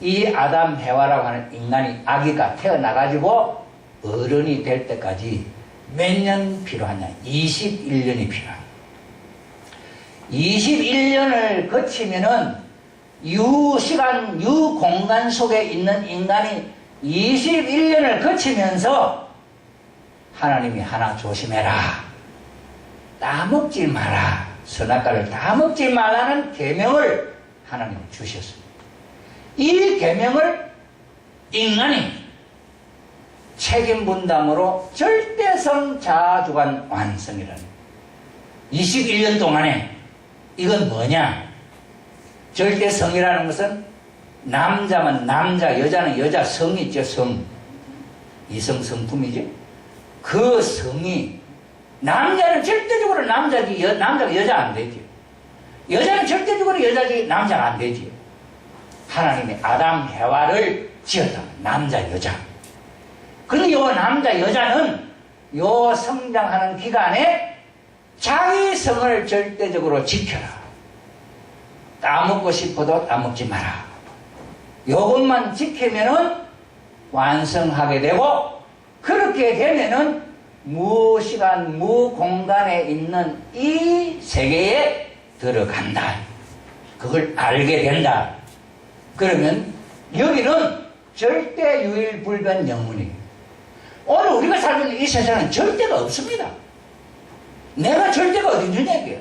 이 아담 해와라고 하는 인간이 아기가 태어나가지고 어른이 될 때까지 몇 년 필요하냐? 21년이 필요합니다. 21년을 거치면은 유시간, 유공간 속에 있는 인간이 21년을 거치면서 하나님이 하나 조심해라. 따먹지 마라. 선악과를 따먹지 말라는 계명을 하나님 주셨습니다. 이 계명을 인간이 책임 분담으로 절대성 자주간 완성이라는 21년 동안에 이건 뭐냐? 절대성이라는 것은 남자면 남자, 여자는 여자 성이 있죠, 성. 이성 성품이죠. 그 성이 남자는 절대적으로 남자지, 여, 남자가 여자 안 되지. 여자는 절대적으로 여자지, 남자가 안 되지. 하나님이 아담, 해와를 지었다. 남자, 여자. 근데 요 남자, 여자는 요 성장하는 기간에 자기 성을 절대적으로 지켜라. 따먹고 싶어도 따먹지 마라. 요것만 지키면은 완성하게 되고, 그렇게 되면은 무시간, 무공간에 있는 이 세계에 들어간다. 그걸 알게 된다. 그러면 여기는 절대 유일불변 영문이에요. 오늘 우리가 살고 있는 이 세상은 절대가 없습니다. 내가 절대가 어디 얘기예요.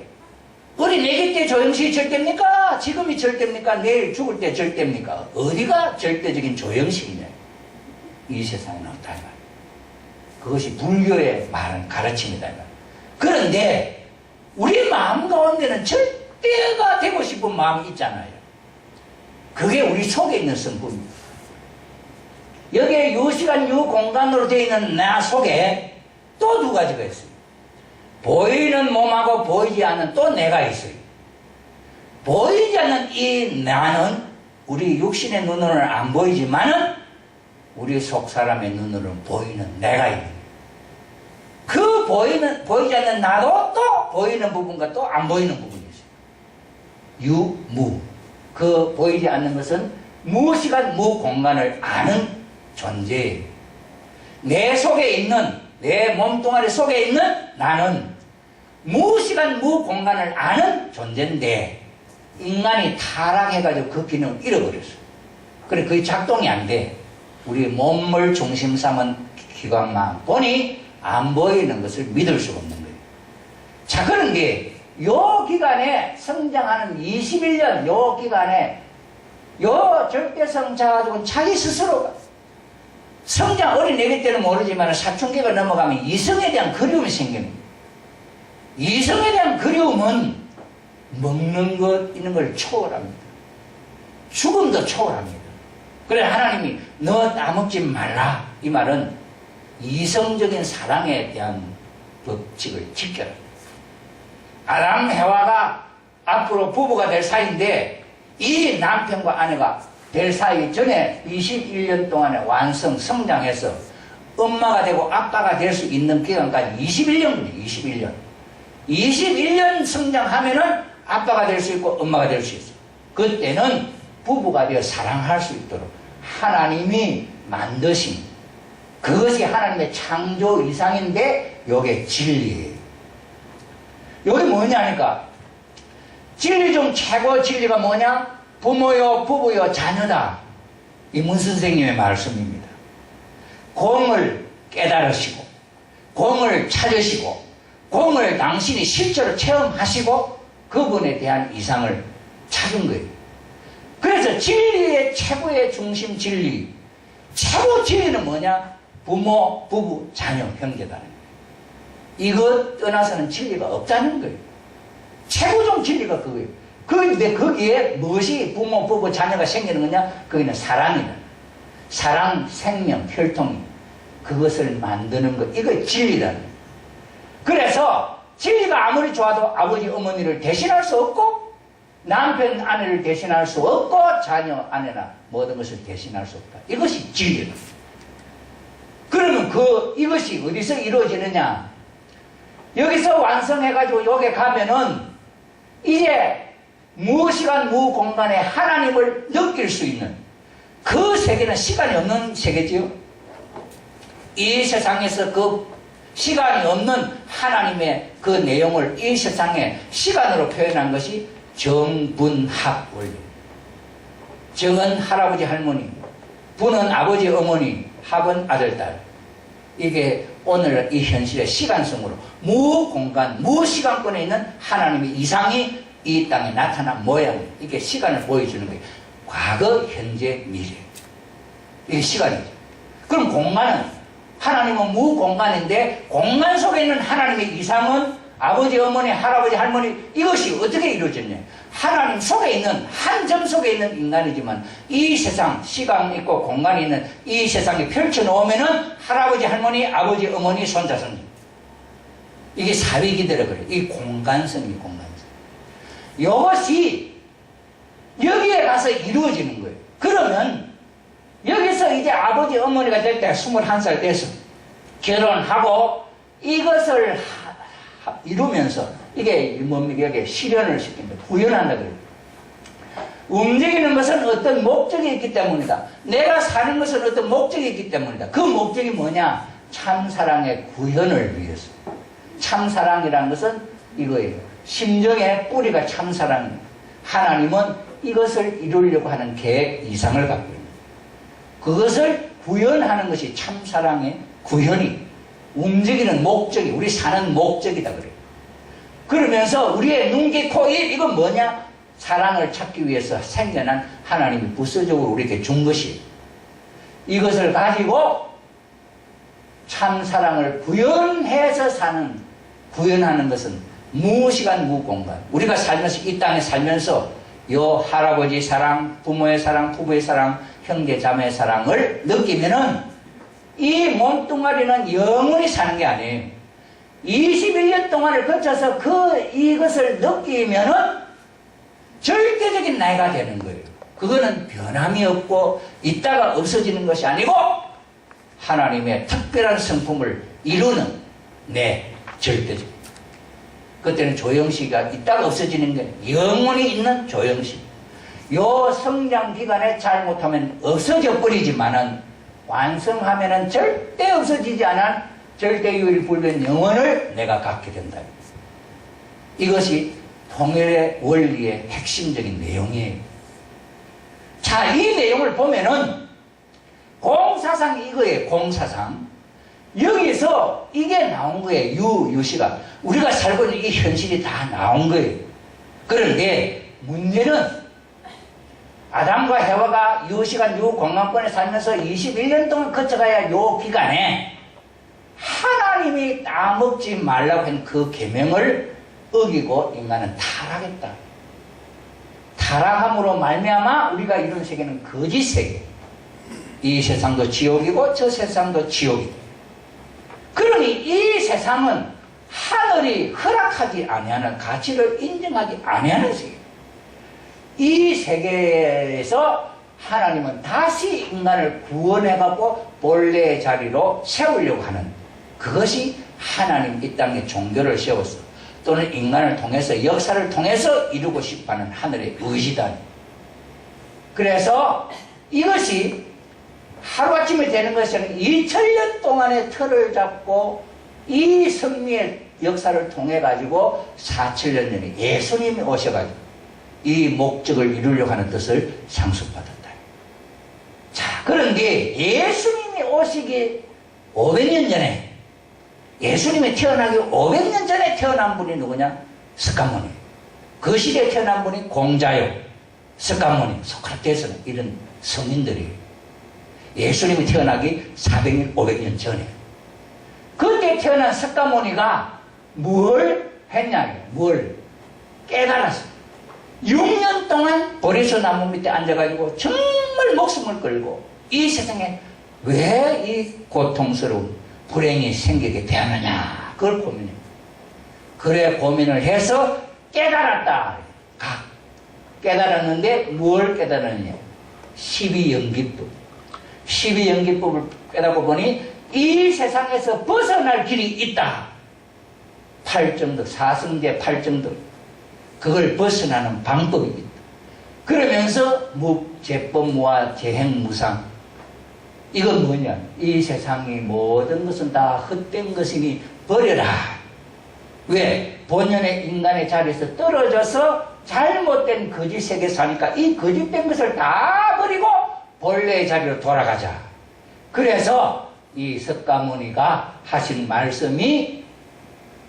우리 내기 때 조영식이 절대입니까? 지금이 절대입니까? 내일 죽을 때 절대입니까? 어디가 절대적인 조영식이냐? 이 세상에 없다. 그것이 불교의 말은 가르침이다. 그런데 우리 마음 가운데는 절대가 되고 싶은 마음이 있잖아요. 그게 우리 속에 있는 성품입니다. 여기에 유시간 유공간으로 되어 있는 나 속에 또 두 가지가 있어요. 보이는 몸하고 보이지 않는 또 내가 있어요. 보이지 않는 이 나는 우리 육신의 눈으로는 안 보이지만은 우리 속 사람의 눈으로는 보이는 내가 있는. 그 보이는 보이지 않는 나도 또 보이는 부분과 또 안 보이는 부분이 있어요. 유무. 그 보이지 않는 것은 무시간 무공간을 아는 존재예요. 내 속에 있는 내 몸뚱아리 속에 있는 나는 무시간 무공간을 아는 존재인데 인간이 타락해가지고 그 기능을 잃어버렸어. 그래 그게 작동이 안 돼. 우리 몸을 중심 삼은 기관만 보니 안 보이는 것을 믿을 수가 없는 거예요. 자 그런 게 요 기간에 성장하는 21년 요 기간에 요 절대성 자가지고 자기 스스로가 성장 어린 애기 때는 모르지만 사춘기가 넘어가면 이성에 대한 그리움이 생깁니다. 이성에 대한 그리움은 먹는 것 있는 걸 초월합니다. 죽음도 초월합니다. 그래 하나님이 너 따먹지 말라 이 말은 이성적인 사랑에 대한 법칙을 지켜라. 아담 해와가 앞으로 부부가 될 사이인데 이 남편과 아내가 될 사이 전에 21년 동안에 완성 성장해서 엄마가 되고 아빠가 될 수 있는 기간까지 21년입니다. 21년. 21년 성장하면은 아빠가 될 수 있고 엄마가 될 수 있어요. 그때는 부부가 되어 사랑할 수 있도록 하나님이 만드신 그것이 하나님의 창조 이상인데 요게 진리예요. 요게 뭐냐니까 진리 중 최고 진리가 뭐냐? 부모요, 부부요, 자녀다. 이문 선생님의 말씀입니다. 공을 깨달으시고, 공을 찾으시고, 공을 당신이 실제로 체험하시고, 그분에 대한 이상을 찾은 거예요. 그래서 진리의 최고의 중심 진리, 최고 진리는 뭐냐? 부모, 부부, 자녀, 형제다. 이것 떠나서는 진리가 없다는 거예요. 최고종 진리가 그거예요. 그런데 거기에 무엇이 부모, 부부, 자녀가 생기는 거냐? 거기는 사랑이다. 사랑, 생명, 혈통이. 그것을 만드는 것. 이거 진리다. 그래서 진리가 아무리 좋아도 아버지, 어머니를 대신할 수 없고, 남편, 아내를 대신할 수 없고, 자녀, 아내나 모든 것을 대신할 수 없다. 이것이 진리다. 그러면 그, 이것이 어디서 이루어지느냐? 여기서 완성해가지고 여기 가면은 이제 무시간 무공간에 하나님을 느낄 수 있는 그 세계는 시간이 없는 세계지요. 이 세상에서 그 시간이 없는 하나님의 그 내용을 이 세상에 시간으로 표현한 것이 정분합 원리. 정은 할아버지 할머니, 분은 아버지 어머니, 합은 아들 딸. 이게 오늘 이 현실의 시간성으로 무공간, 무시간권에 있는 하나님의 이상이 이 땅에 나타난 모양. 이게 시간을 보여주는 거예요. 과거, 현재, 미래. 이게 시간이죠. 그럼 공간은 하나님은 무공간인데 공간 속에 있는 하나님의 이상은 아버지, 어머니, 할아버지, 할머니 이것이 어떻게 이루어졌냐? 하나님 속에 있는 한 점 속에 있는 인간이지만 이 세상 시간 있고 공간이 있는 이 세상에 펼쳐 놓으면은 할아버지, 할머니, 아버지, 어머니, 손자, 손녀 이게 사위기들어 그래. 이 공간성이 공간성. 이것이 여기에 가서 이루어지는 거예요. 그러면 여기서 이제 아버지 어머니가 될 때 21살 돼서 결혼하고 이것을 이루면서 이게 뭡니까? 이게 실현을 시킨다. 구현한다 그래요. 움직이는 것은 어떤 목적이 있기 때문이다. 내가 사는 것은 어떤 목적이 있기 때문이다. 그 목적이 뭐냐? 참사랑의 구현을 위해서. 참사랑이라는 것은 이거예요. 심정의 뿌리가 참사랑입니다. 하나님은 이것을 이루려고 하는 계획 이상을 갖고 있는 그것을 구현하는 것이 참사랑의 구현이 움직이는 목적이 우리 사는 목적이다 그래요. 그러면서 우리의 눈, 귀, 코, 입 이건 뭐냐? 사랑을 찾기 위해서 생겨난 하나님이 부수적으로 우리에게 준 것이 이것을 가지고 참 사랑을 구현해서 사는 구현하는 것은 무시간 무공간 우리가 살면서 이 땅에 살면서 요 할아버지 사랑, 부모의 사랑, 부부의 사랑, 형제 자매의 사랑을 느끼면은 이 몸뚱아리는 영원히 사는 게 아니에요. 21년 동안을 거쳐서 그 이것을 느끼면은 절대적인 나이가 되는 거예요. 그거는 변함이 없고 있다가 없어지는 것이 아니고 하나님의 특별한 성품을 이루는 내 절대적. 그때는 조영시가 있다가 없어지는 게 영원히 있는 조영시. 요 성장 기간에 잘못하면 없어져 버리지만은 완성하면은 절대 없어지지 않은 절대 유일 불변 영원을 내가 갖게 된다. 이것이 통일의 원리의 핵심적인 내용이에요. 자, 이 내용을 보면은 공사상 이거예요, 공사상. 여기서 이게 나온 거예요, 유, 유시가. 우리가 살고 있는 이 현실이 다 나온 거예요. 그런데 문제는 아담과 해와가 유시간 유공간권에 살면서 21년 동안 거쳐가야 요 기간에 하나님이 따먹지 말라고 한 그 계명을 어기고 인간은 타락했다. 타락함으로 말미암아 우리가 이룬 세계는 거짓 세계. 이 세상도 지옥이고 저 세상도 지옥이다. 그러니 이 세상은 하늘이 허락하지 아니하는 가치를 인정하지 아니하는 세계. 이 세계에서 하나님은 다시 인간을 구원해갖고 본래의 자리로 세우려고 하는 그것이 하나님 이 땅에 종교를 세웠어. 또는 인간을 통해서 역사를 통해서 이루고 싶어하는 하늘의 의지다. 그래서 이것이 하루아침에 되는 것은 2000년 동안의 틀을 잡고 이 승리의 역사를 통해 가지고 4천년 전에 예수님이 오셔가지고 이 목적을 이루려고 하는 뜻을 상속받았다. 자, 그런데 예수님이 오시기 500년 전에 예수님이 태어나기 500년 전에 태어난 분이 누구냐? 석가모니. 그 시대에 태어난 분이 공자요. 석가모니, 소크라테스는 이런 성인들이에요. 예수님이 태어나기 400년, 500년 전에. 그때 태어난 석가모니가 뭘 했냐? 뭘 깨달았어. 6년 동안 보리수 나무 밑에 앉아가지고 정말 목숨을 걸고 이 세상에 왜 이 고통스러운 불행이 생기게 되느냐 그걸 고민해. 그래 고민을 해서 깨달았다. 각 깨달았는데 뭘 깨달았느냐? 12연기법. 12연기법을 깨닫고 보니 이 세상에서 벗어날 길이 있다. 팔정도 사성제 팔정도 그걸 벗어나는 방법이 있다. 그러면서 무, 제법무와 재행무상. 이건 뭐냐? 이 세상의 모든 것은 다 헛된 것이니 버려라. 왜? 본연의 인간의 자리에서 떨어져서 잘못된 거짓 세계 사니까 이 거짓된 것을 다 버리고 본래의 자리로 돌아가자. 그래서 이 석가모니가 하신 말씀이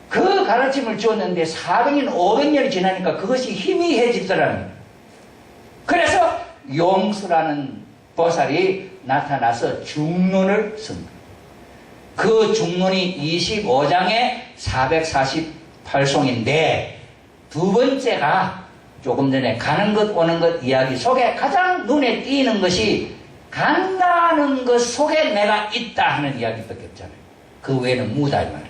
그 가르침을 주었는데 400년, 500년이 지나니까 그것이 희미해지더라는. 그래서 용수라는 보살이 나타나서 중론을 씁니다. 그 중론이 25장에 448송인데 두 번째가 조금 전에 가는 것 오는 것 이야기 속에 가장 눈에 띄는 것이 간다는 것 속에 내가 있다 하는 이야기밖에 없잖아요. 그 외에는 무다 이 말이에요.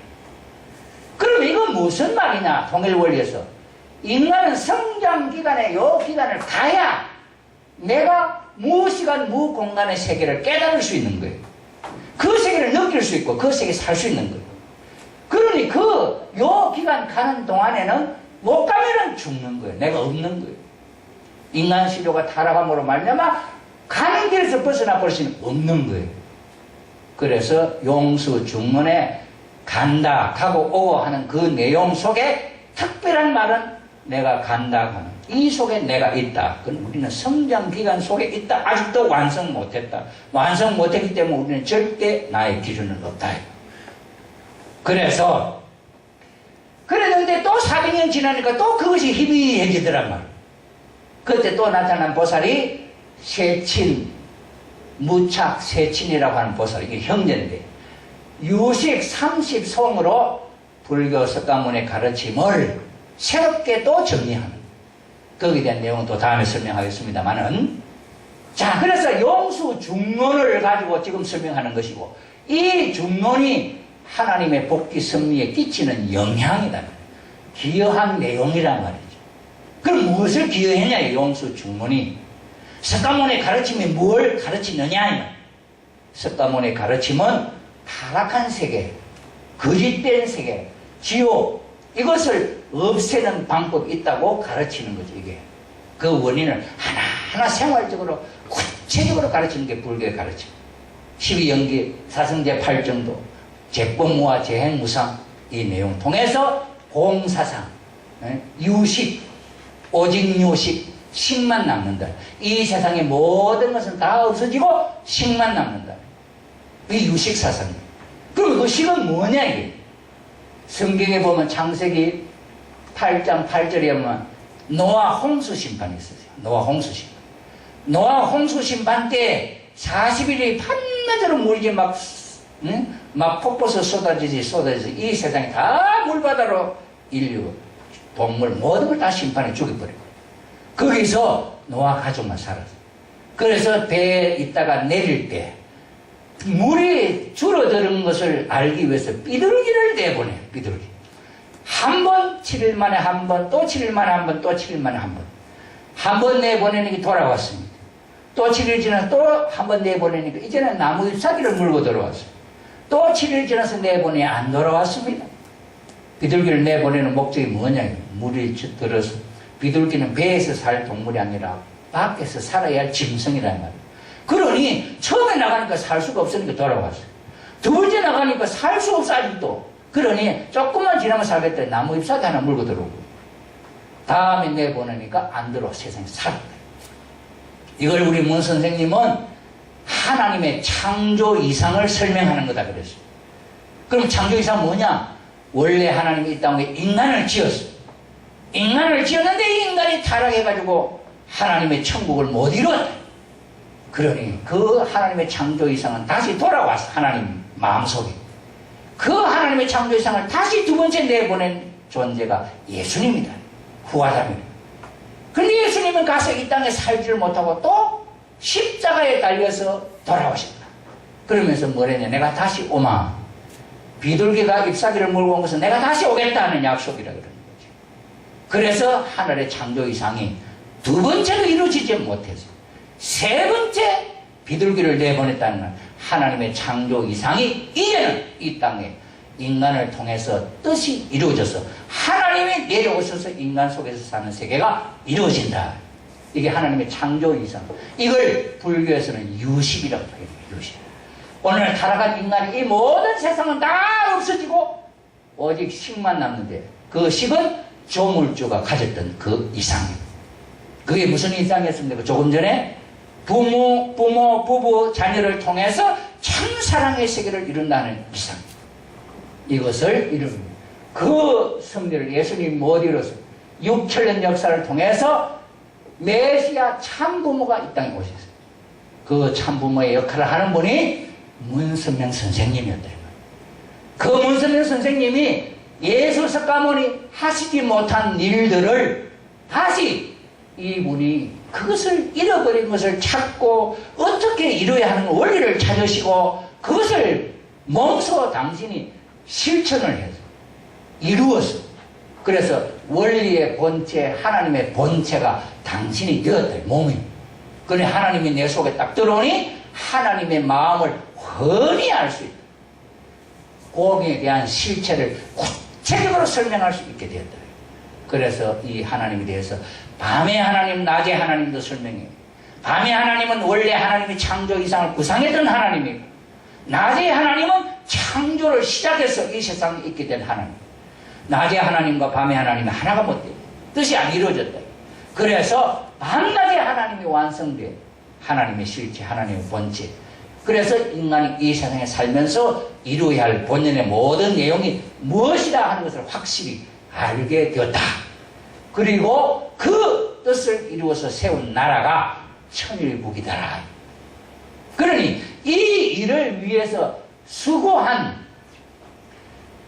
그럼 이건 무슨 말이냐 통일 원리에서 인간은 성장 기간에 요 기간을 가야 내가 무시간 무공간의 세계를 깨달을 수 있는 거예요. 그 세계를 느낄 수 있고 그 세계에 살 수 있는 거예요. 그러니 그 요 기간 가는 동안에는 못 가면은 죽는 거예요. 내가 없는 거예요. 인간 시료가 타락함으로 말미암아 가는 길에서 벗어나 볼 수는 없는 거예요. 그래서 용수 중문에 간다, 가고 오고 하는 그 내용 속에 특별한 말은 내가 간다 하는 이 속에 내가 있다. 그럼 우리는 성장 기간 속에 있다. 아직도 완성 못했다. 완성 못했기 때문에 우리는 절대 나의 기준은 없다. 그래서 그랬는데 또 400년 지나니까 또 그것이 희미해지더란 말이에요. 그때 또 나타난 보살이 세친, 무착, 세친이라고 하는 보살, 이게 형제인데, 유식 30송으로 불교 석가모니의 가르침을 새롭게 또 정리하는, 거기에 대한 내용은 또 다음에 설명하겠습니다만은, 자, 그래서 용수 중론을 가지고 지금 설명하는 것이고, 이 중론이 하나님의 복귀 섭리에 끼치는 영향이다. 기여한 내용이란 말이죠. 그럼 무엇을 기여했냐, 이 용수 중론이. 석가모니의 가르침이 뭘 가르치느냐? 석가모니의 가르침은 타락한 세계, 거짓된 세계, 지옥, 이것을 없애는 방법이 있다고 가르치는 거죠, 이게. 그 원인을 하나하나 생활적으로, 구체적으로 가르치는 게 불교의 가르침. 12연기, 사성제 8정도, 제법무와 재행무상, 이 내용 통해서 공사상, 예, 유식, 오직 유식, 식만 남는다. 이 세상의 모든 것은 다 없어지고 식만 남는다. 이 유식 사상이에요. 그럼 그 식은 뭐냐 이게? 성경에 보면 창세기 8장 8절에 보면 노아 홍수 심판이 있어요. 노아 홍수 심판. 노아 홍수 심판 때 40일이 판매대로 물이 막, 응? 막 폭포서 쏟아지지 쏟아지지 이 세상이 다 물바다로 인류, 동물 모든 걸 다 심판해 죽여버리고 거기서 노아 가족만 살았어. 그래서 배에 있다가 내릴 때 물이 줄어드는 것을 알기 위해서 비둘기를 내보내 비둘기. 한 번, 7일 만에 한 번, 또 7일 만에 한 번, 또 7일 만에 한 번. 한 번 내보내는 게 돌아왔습니다. 또 7일 지나서 또한 번 내보내니까 이제는 나무 잎사귀를 물고 들어왔어요. 또 7일 지나서 내보내 안 돌아왔습니다. 비둘기를 내보내는 목적이 뭐냐? 물이 들어서 비둘기는 배에서 살 동물이 아니라 밖에서 살아야 할 짐승이란 말이에요. 그러니 처음에 나가니까 살 수가 없으니까 돌아왔어요. 두 번째 나가니까 살수 없어 아직도. 그러니 조금만 지나면 살겠다. 나무 잎사귀 하나 물고 들어오고. 다음에 내보내니까 안 들어 세상에 살았다. 이걸 우리 문 선생님은 하나님의 창조 이상을 설명하는 거다 그랬어요. 그럼 창조 이상 뭐냐? 원래 하나님이 이 땅에 인간을 지었어요. 인간을 지었는데 이 인간이 타락해가지고 하나님의 천국을 못 이뤘다. 그러니 그 하나님의 창조 이상은 다시 돌아왔어. 하나님 마음속에. 그 하나님의 창조 이상을 다시 두 번째 내보낸 존재가 예수님이다. 후하다입니다. 근데 예수님은 가서 이 땅에 살지를 못하고 또 십자가에 달려서 돌아오셨다. 그러면서 뭐랬냐. 내가 다시 오마. 비둘기가 잎사귀를 물고 온 것은 내가 다시 오겠다 하는 약속이라 그러는 거죠. 그래서 하늘의 창조 이상이 두 번째도 이루어지지 못해서 세 번째 비둘기를 내보냈다는 건 하나님의 창조 이상이 이제는 이 땅에 인간을 통해서 뜻이 이루어져서 하나님이 내려오셔서 인간 속에서 사는 세계가 이루어진다. 이게 하나님의 창조 이상. 이걸 불교에서는 유식이라고 해요. 유식. 오늘 타락한 인간이 이 모든 세상은 다 없어지고 오직 식만 남는데 그 식은 조물주가 가졌던 그 이상. 그게 무슨 이상이었습니까? 조금 전에 부모, 부모, 부부, 자녀를 통해서 참 사랑의 세계를 이룬다는 이상. 이것을 이룹니다. 그 승리를 예수님 못 이뤘어요. 6천년 역사를 통해서 메시아 참부모가 이 땅에 오셨어요. 그 참부모의 역할을 하는 분이 문선명 선생님이었다. 그 문선명 선생님이 예수 석가모니 하시지 못한 일들을 다시 이분이 그것을 잃어버린 것을 찾고 어떻게 이루어야 하는 원리를 찾으시고 그것을 몸소 당신이 실천을 해서 이루었어. 그래서 원리의 본체, 하나님의 본체가 당신이 되었다. 몸이. 그래 하나님이 내 속에 딱 들어오니 하나님의 마음을 훤히 알 수 있다. 공에 대한 실체를 구체적으로 설명할 수 있게 되었다. 그래서 이 하나님에 대해서 밤의 하나님, 낮의 하나님도 설명해요. 밤의 하나님은 원래 하나님이 창조 이상을 구상했던 하나님이고, 낮의 하나님은 창조를 시작해서 이 세상에 있게 된 하나님. 낮의 하나님과 밤의 하나님이 하나가 못돼. 뜻이 안 이루어졌다. 그래서 밤낮의 하나님이 완성돼. 하나님의 실체, 하나님의 본체. 그래서 인간이 이 세상에 살면서 이루어야 할 본연의 모든 내용이 무엇이다 하는 것을 확실히 알게 되었다. 그리고 그 뜻을 이루어서 세운 나라가 천일국이더라. 그러니 이 일을 위해서 수고한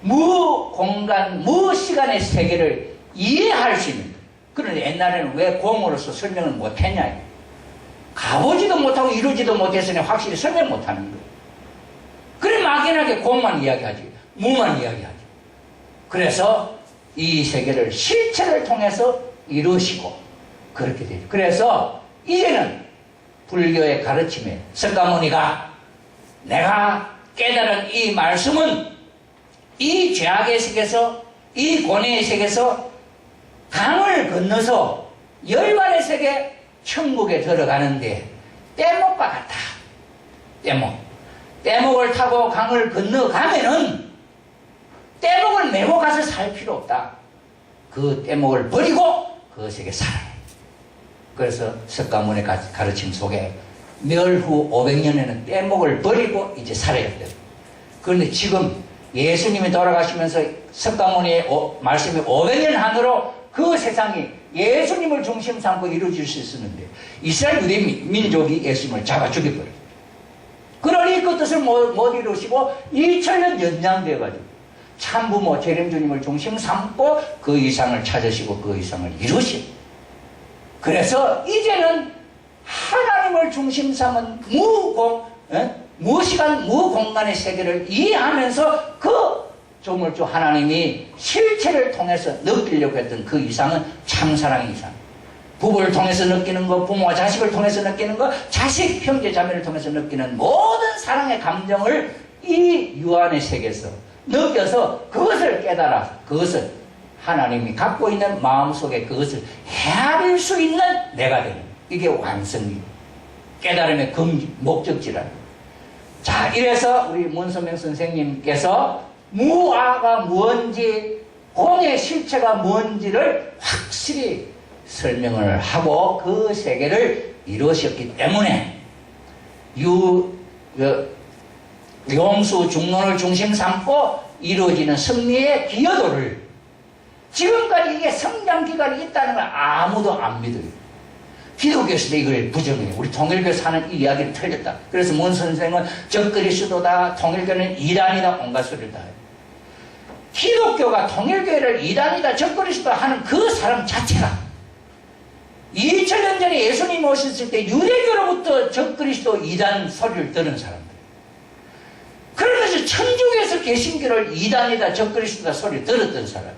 무공간, 무시간의 세계를 이해할 수 있는 그런데 옛날에는 왜 공으로서 설명을 못했냐. 가보지도 못하고 이루지도 못했으니 확실히 설명 못하는 거예요. 그래 막연하게 공만 이야기하지. 무만 이야기하지. 그래서 이 세계를 실체를 통해서 이루시고 그렇게 되죠. 그래서 이제는 불교의 가르침에 석가모니가 내가 깨달은 이 말씀은 이 죄악의 세계에서 이 고뇌의 세계에서 강을 건너서 열반의 세계 천국에 들어가는데 떼목과 같다. 떼목. 떼목을 타고 강을 건너가면은 떼목을 메고 가서 살 필요 없다. 그 떼목을 버리고 그것에게 살아. 그래서 석가모니 가르침 속에 멸후 500년에는 떼목을 버리고 이제 살아야 돼. 그런데 지금 예수님이 돌아가시면서 석가모니의 말씀이 500년 안으로 그 세상이 예수님을 중심 삼고 이루어질 수 있었는데 이스라엘 유대 민족이 예수님을 잡아 죽여버렸어요. 그러니 그 뜻을 못, 못 이루시고 2000년 연장돼가지고 참부모 재림 주님을 중심 삼고 그 이상을 찾으시고 그 이상을 이루시고 그래서 이제는 하나님을 중심 삼은 무공, 에? 무시간, 무공간의 세계를 이해하면서 그 조물주 하나님이 실체를 통해서 느끼려고 했던 그 이상은 참사랑의 이상. 부부를 통해서 느끼는 거, 부모와 자식을 통해서 느끼는 거, 자식, 형제, 자매를 통해서 느끼는 모든 사랑의 감정을 이 유한의 세계에서 느껴서 그것을 깨달아, 그것을 하나님이 갖고 있는 마음속에 그것을 헤아릴 수 있는 내가 되는 이게 완성이 깨달음의 금 목적지라. 자, 이래서 우리 문선명 선생님께서 무아가 뭔지, 공의 실체가 뭔지를 확실히 설명을 하고 그 세계를 이루셨기 때문에 유, 그, 용수 중론을 중심 삼고 이루어지는 승리의 기여도를 지금까지 이게 성장 기간이 있다는 걸 아무도 안 믿어요. 기독교에서도 이걸 부정해요. 우리 통일교에서 하는 이 이야기를 틀렸다. 그래서 문 선생은 적그리스도다, 통일교는 이단이다, 온갖 소리를 다 해요. 기독교가 통일교회를 이단이다, 적그리스도 하는 그 사람 자체가 2000년 전에 예수님 오셨을 때 유대교로부터 적그리스도 이단 소리를 들은 사람 들. 그러면서 천주교에서 개신교를 이단이다, 적그리스도다 소리를 들었던 사람.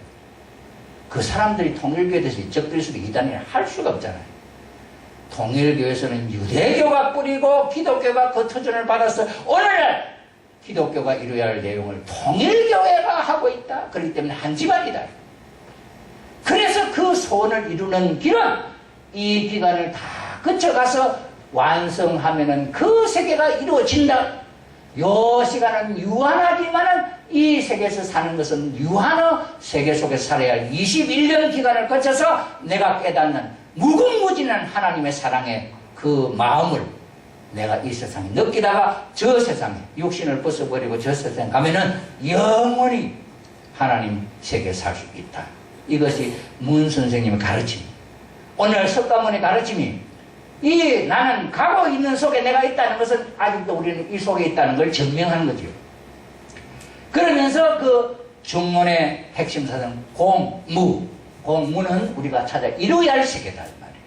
그 사람들이 통일교에 대해서 적그리스도 이단이라 할 수가 없잖아요. 통일교에서는 유대교가 뿌리고 기독교가 그 터전을 받아서 오늘날 기독교가 이루어야 할 내용을 통일교회가 하고 있다. 그렇기 때문에 한 집안이다. 그래서 그 소원을 이루는 길은 이 기간을 다 거쳐가서 완성하면 은 그 세계가 이루어진다. 요 시간은 유한하지만은 이 세계에서 사는 것은 유한의 세계 속에서 살아야 할 21년 기간을 거쳐서 내가 깨닫는 무궁무진한 하나님의 사랑의 그 마음을 내가 이 세상에 느끼다가 저 세상에 육신을 벗어버리고 저 세상에 가면은 영원히 하나님 세계에 살 수 있다. 이것이 문 선생님의 가르침. 오늘 석가모니 가르침이 이 나는 가고 있는 속에 내가 있다는 것은 아직도 우리는 이 속에 있다는 걸 증명하는 거죠. 그러면서 그 중문의 핵심 사상 공무 공무는 우리가 찾아 이루어야 할 세계다 이 말이에요.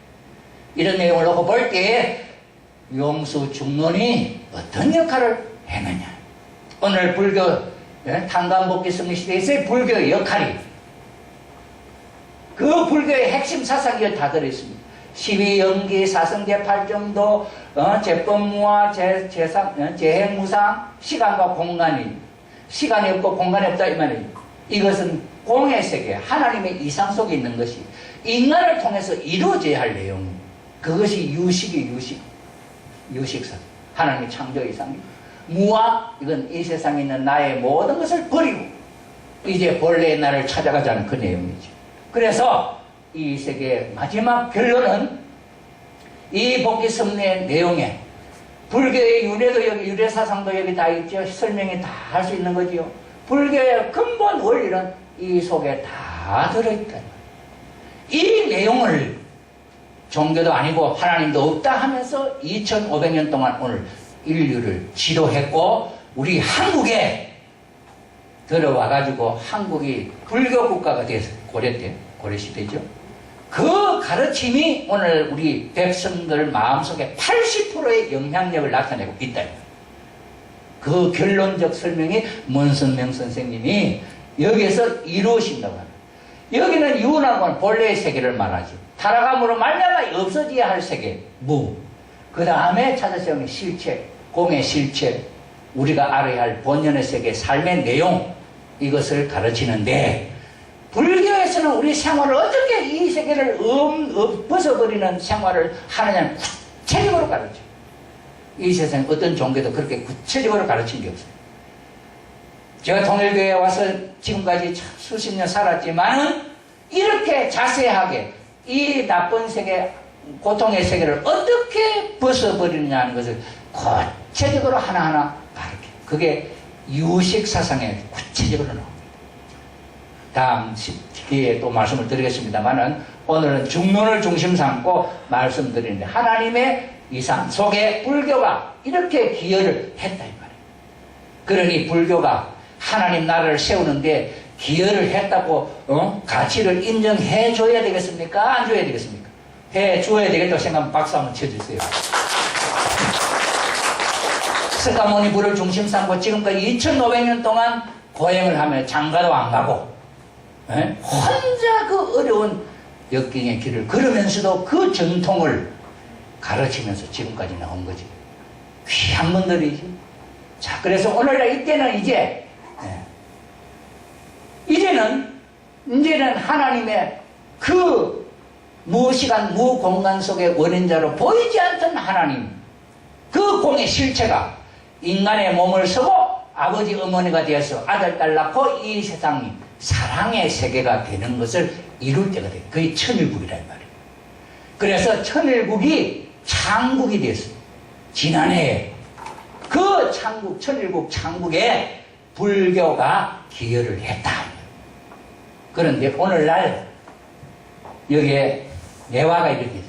이런 내용을 놓고 볼 때에 용수 중론이 어떤 역할을 했느냐. 오늘 불교 예, 탄감복기 승리 시대에서의 불교의 역할이 그 불교의 핵심 사상이 다 들어있습니다. 12연기, 사성제 8정도, 어, 제, 제상, 어, 재행무상, 시간과 공간이, 시간이 없고 공간이 없다, 이 말이에요. 이것은 공의 세계, 하나님의 이상 속에 있는 것이 인간을 통해서 이루어져야 할 내용. 그것이 유식이 유식. 유식사. 하나님의 창조 이상입니다. 무와, 이건 이 세상에 있는 나의 모든 것을 버리고, 이제 본래의 나를 찾아가자는 그 내용이죠. 그래서 이 세계의 마지막 결론은 이 복귀 섭리의 내용에 불교의 윤회도 여기 유래 사상도 여기 다 있죠. 설명이 다 할 수 있는 거지요. 불교의 근본 원리는 이 속에 다 들어있다. 이 내용을 종교도 아니고 하나님도 없다 하면서 2500년 동안 오늘 인류를 지도했고 우리 한국에 들어와 가지고 한국이 불교 국가가 돼서 고려 때, 고려 시대죠. 그 가르침이 오늘 우리 백성들 마음속에 80%의 영향력을 나타내고 있다. 그 결론적 설명이 문선명 선생님이 여기에서 이루어진다고 합니다. 여기는 유나고는 본래의 세계를 말하지. 타락함으로 말미암아 없어져야 할 세계, 무. 그 다음에 찾아세우는 실체, 공의 실체, 우리가 알아야 할 본연의 세계, 삶의 내용, 이것을 가르치는데, 불 그리스도는 우리 생활을 어떻게 이 세계를 음, 음, 벗어버리는 생활을 하느냐는 구체적으로 가르쳐. 이 세상 어떤 종교도 그렇게 구체적으로 가르친 게 없어요. 제가 통일교회에 와서 지금까지 수십 년 살았지만은 이렇게 자세하게 이 나쁜 세계, 고통의 세계를 어떻게 벗어버리느냐는 것을 구체적으로 하나하나 가르쳐. 그게 유식 사상의 구체적으로 나옵니다. 다음 10. 뒤에 또 말씀을 드리겠습니다만은 오늘은 중론을 중심 삼고 말씀드리는데 하나님의 이상 속에 불교가 이렇게 기여를 했다 이 말이에요. 그러니 불교가 하나님 나라를 세우는데 기여를 했다고 어? 가치를 인정해 줘야 되겠습니까? 안 줘야 되겠습니까? 해 줘야 되겠다고 생각하면 박수 한번 쳐주세요. 스카모니 불을 중심 삼고 지금까지 2500년 동안 고행을 하며 장가도 안 가고 예? 혼자 그 어려운 역경의 길을 걸으면서도 그 전통을 가르치면서 지금까지 나온 거지. 귀한 분들이지. 자, 그래서 오늘날 이때는 이제, 예. 이제는, 이제는 하나님의 그 무시간, 무공간 속의 원인자로 보이지 않던 하나님, 그 공의 실체가 인간의 몸을 쓰고 아버지 어머니가 되어서 아들, 딸 낳고 이 세상이 사랑의 세계가 되는 것을 이룰 때가 돼요. 그게 천일국이란 말이에요. 그래서 천일국이 창국이 됐어요. 지난해에 그 창국, 천일국 창국에 불교가 기여를 했다. 그런데 오늘날 여기에 내화가 이렇게 돼요.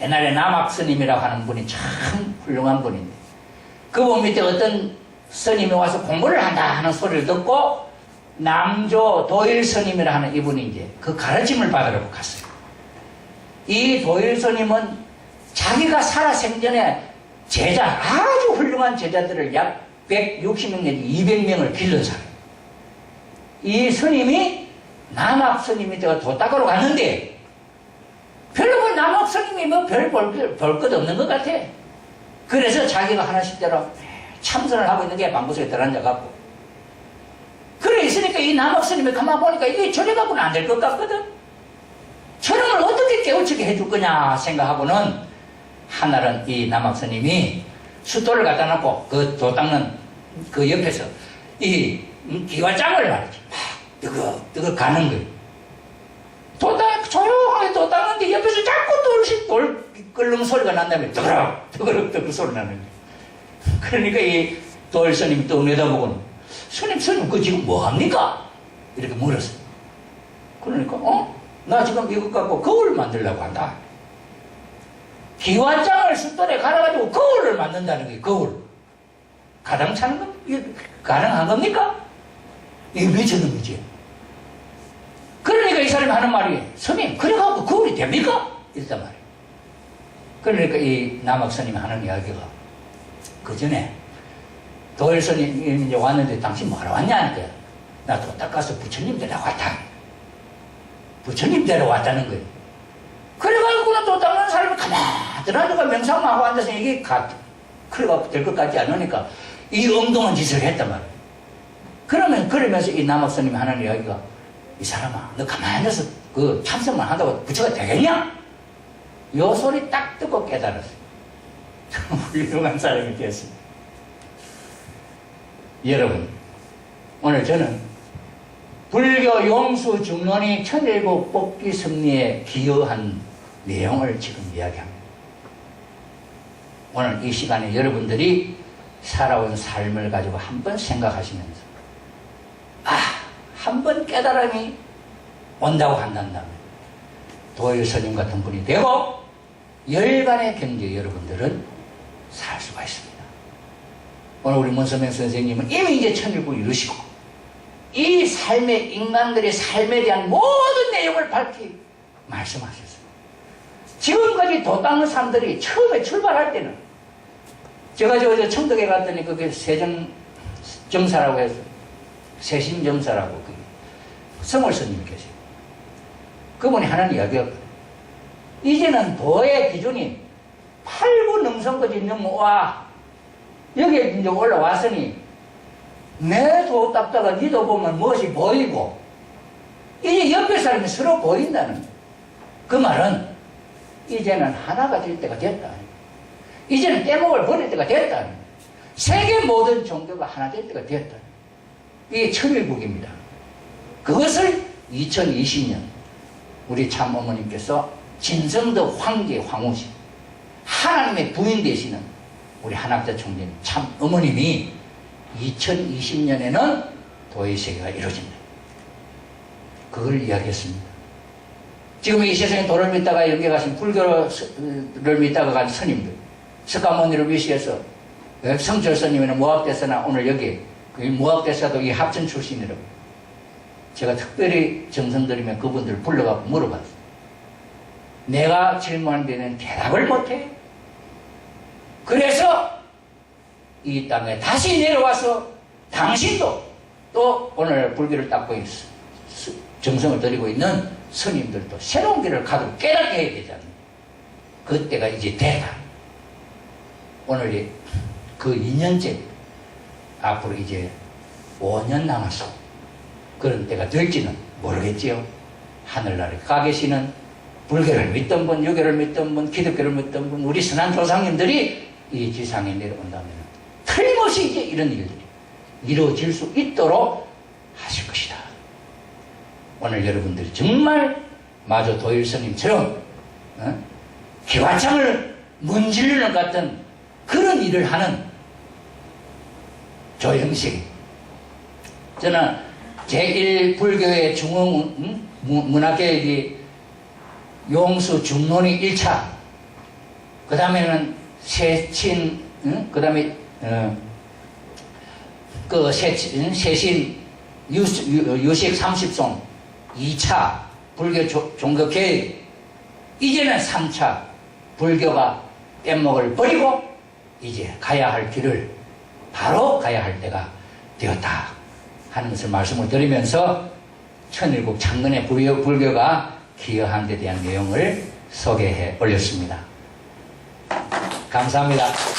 옛날에 남학 스님이라고 하는 분이 참 훌륭한 분인데 그분 밑에 어떤 스님이 와서 공부를 한다 하는 소리를 듣고 남조 도일 스님이라 하는 이분이 이제 그 가르침을 받으러 갔어요. 이 도일 스님은 자기가 살아 생전에 제자, 아주 훌륭한 제자들을 약 160명 내지 200명을 길른 사람. 이 스님이 남학 스님이 제가 도닦으러 갔는데 별로 뭐 남학 스님이 뭐별볼것 없는 것 같아. 그래서 자기가 하나씩 대로 참선을 하고 있는 게 방구석에 들어앉아갖고 있으니까 이 남학 스님이 가만 보니까 이게 저래 갖고는 안 될 것 같거든. 저놈을 어떻게 깨우치게 해줄 거냐 생각하고는 한날은 이 남학스님이 숫돌을 갖다 놓고 그 도 닦는 그 옆에서 이 음, 기와장을 말이지 막 뜨거 뜨거 가는 거예요. 도 닦, 조용하게 도 닦는데 옆에서 자꾸 돌씩 돌 끓는 소리가 난 다음에 뜨거럭 뜨거럭 뜨거럭 소리 나는 거예요. 그러니까 이 도일스님이 또 내다보고는 스님 스님 그 지금 뭐 합니까? 이렇게 물었어요. 그러니까 어? 나 지금 이것 갖고 거울 만들려고 한다. 기와장을 숫돌에 갈아가지고 거울을 만든다는 게 거울. 가당차는 건 이게 가능한 겁니까? 이게 미쳐놈이지. 그러니까 이 사람이 하는 말이 스님 그래갖고 거울이 됩니까? 이랬단 말이에요. 그러니까 이 남학스님이 하는 이야기가 그 전에 도일 스님이 왔는데 당신 뭐하러 왔냐니까 나도 닦아서 부처님 데려왔다. 부처님 데려왔다는 거예요. 그래가지고 또 다른 사람이 가만히 앉아가 명상만 하고 앉아서 이게 가, 그래갖고 될것 같지 않으니까 이 엉뚱한 짓을 했단 말이에요. 그러면, 그러면서 이 남학스님이 하는 이야기가 이 사람아, 너 가만히 앉아서 그 참석만 한다고 부처가 되겠냐? 요 소리 딱 듣고 깨달았어요. 훌륭한 사람이 되었습니다. 여러분, 오늘 저는 불교 용수 중론이 천일국 뽑기 승리에 기여한 내용을 지금 이야기합니다. 오늘 이 시간에 여러분들이 살아온 삶을 가지고 한번 생각하시면서 아, 한 번 깨달음이 온다고 한다면 도일 스님 같은 분이 되고 열반의 경제 여러분들은 살 수가 있습니다. 오늘 우리 문서명 선생님은 이미 이제 천일국 이루시고 이 삶의 인간들의 삶에 대한 모든 내용을 밝히 말씀하셨어요. 지금까지 도 닦는 사람들이 처음에 출발할 때는 제가 저, 저 청덕에 갔더니 그게 세정 정사라고 해서 세심 정사라고 그 성월 스님이 계세요. 그분이 하는 이야기가 이제는 도의 기준이 팔구 능선까지 넘어와 여기에 이제 올라왔으니 내도 닦다가 니도 보면 무엇이 보이고 이제 옆에 사람이 서로 보인다는 그 말은 이제는 하나가 될 때가 됐다. 이제는 떼목을 버릴 때가 됐다. 세계 모든 종교가 하나 될 때가 됐다. 이게 천일국입니다. 그것을 2020년 우리 참어머님께서 진성도 황제 황후신 하나님의 부인 되시는 우리 한학자 총재님 참 어머님이 2020년에는 도의 세계가 이루어진다. 그걸 이야기했습니다. 지금 이 세상에 도를 믿다가 여기 가신 불교를 믿다가 간 스님들, 석가모니를 위시해서 예, 성철 스님이나 모학대사나 오늘 여기 그 모학대사도 이 합천 출신이라고 제가 특별히 정성 들이면 그분들 불러가고 물어봤어요. 내가 질문한 데는 대답을 못해. 그래서 이 땅에 다시 내려와서 당신도 또 오늘 불교를 닦고 있, 정성을 들이고 있는 스님들도 새로운 길을 가도 깨닫게 해야 되잖아요. 그때가 이제 됐다. 오늘이 그 2년째 앞으로 이제 5년 남았어. 그런 때가 될지는 모르겠지요. 하늘나라에 가 계시는 불교를 믿던 분, 유교를 믿던 분, 기독교를 믿던 분, 우리 선한 조상님들이 이 지상에 내려온다면 틀림없이 이제 이런 일들이 이루어질 수 있도록 하실 것이다. 오늘 여러분들이 정말 마저 도일스님처럼 어? 기와장을 문지르는 것 같은 그런 일을 하는 조형식 저는 제1불교의 중흥 음? 용수 중론이 1차 그 다음에는 세친 응? 그 다음에 어, 그 세친, 세신 유, 유, 식 30송 2차 불교 조, 종교 계획 이제는 3차 불교가 뗏목을 버리고 이제 가야 할 길을 바로 가야 할 때가 되었다 하는 것을 말씀을 드리면서 천일국 창건의 불교, 불교가 기여한 데 대한 내용을 소개해 올렸습니다. 감사합니다.